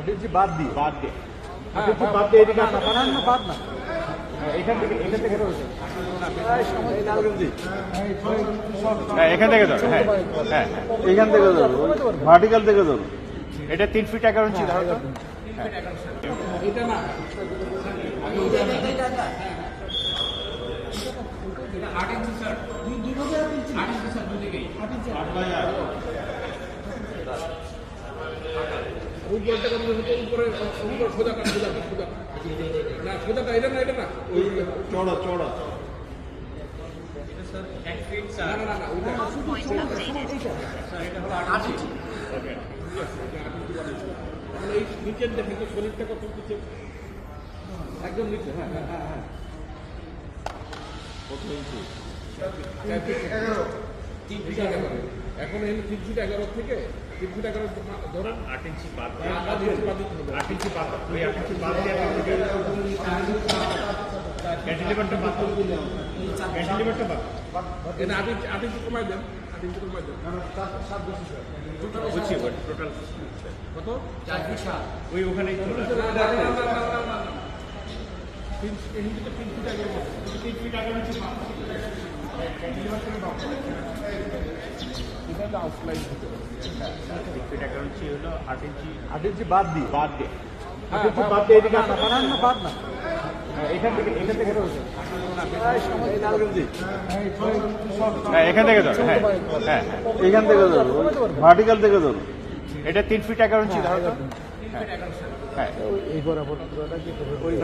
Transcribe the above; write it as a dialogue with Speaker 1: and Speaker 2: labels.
Speaker 1: আট ইঞ্চি বাদ দিয়ে।
Speaker 2: বাদ দিয়ে।
Speaker 1: হ্যাঁ,
Speaker 2: আট বাদ দিয়ে এদিকে আসা।
Speaker 1: বানান না বাদ না
Speaker 2: হ্যাঁ, এখান থেকে এখান থেকে ধরো। হ্যাঁ এখান থেকে ধরো। হ্যাঁ হ্যাঁ হ্যাঁ।
Speaker 3: এখান থেকে ধরো। ভার্টিক্যাল থেকে ধরো।
Speaker 2: এটা তিন ফিট এগারো ইঞ্চি ধরো তো
Speaker 4: উপরটা কত হতো? উপরে উপর সোজা কাট সোজা কাট সোজা না সোজাটা এটা না এটা না? ওই
Speaker 3: চড়া চড়া।
Speaker 4: না না না না ওইটা এই নিচের দেখেন তো শরীরটা কত নিচে? একদম নিচে হ্যাঁ হ্যাঁ হ্যাঁ হ্যাঁ। কত ইঞ্চি? এগারো। তিন ফিট এগারো। এখন এই তিন ফিট এগারো থেকে তিন ফিট এগারো ধরেন
Speaker 2: আট ইঞ্চি বাদ
Speaker 4: আট ইঞ্চি বাদ
Speaker 2: আট ইঞ্চি বাদ ওই আট ইঞ্চি বাদ দিয়ে ক্যান্টিলিভারটা বাদ ক্যান্টিলিভারটা বাদ
Speaker 4: এটা আট ইঞ্চি আট ইঞ্চি কমাই দেন আট ইঞ্চি কমাই দেন
Speaker 2: বুঝছি টোটাল
Speaker 4: কত
Speaker 2: ওই।
Speaker 4: তিন তিন ফিট
Speaker 2: তিন ফিট এগারো ইঞ্চি বাদ
Speaker 4: এটা হলো আউটলাইন হতে হবে
Speaker 2: হলো আট ইঞ্চি
Speaker 1: আট ইঞ্চি বাদ দিয়ে।
Speaker 2: বাদ দিয়ে।
Speaker 4: হ্যাঁ,
Speaker 2: আট ইঞ্চি বাদ দিয়ে এদিকে আসা।
Speaker 1: বানান না বাদ না।
Speaker 2: হ্যাঁ, এখান থেকে এখান থেকে ধরো।
Speaker 1: এই নালগঞ্জি
Speaker 2: হ্যাঁ এখান থেকে ধরো হ্যাঁ হ্যাঁ হ্যাঁ।
Speaker 3: এখান থেকে ধরো। ভার্টিক্যাল থেকে ধরো।
Speaker 2: এটা তিন ফিট এগারো ইঞ্চি ধরো হ্যাঁ।
Speaker 1: এই বরাবর পুরোটা কি করবে? ওই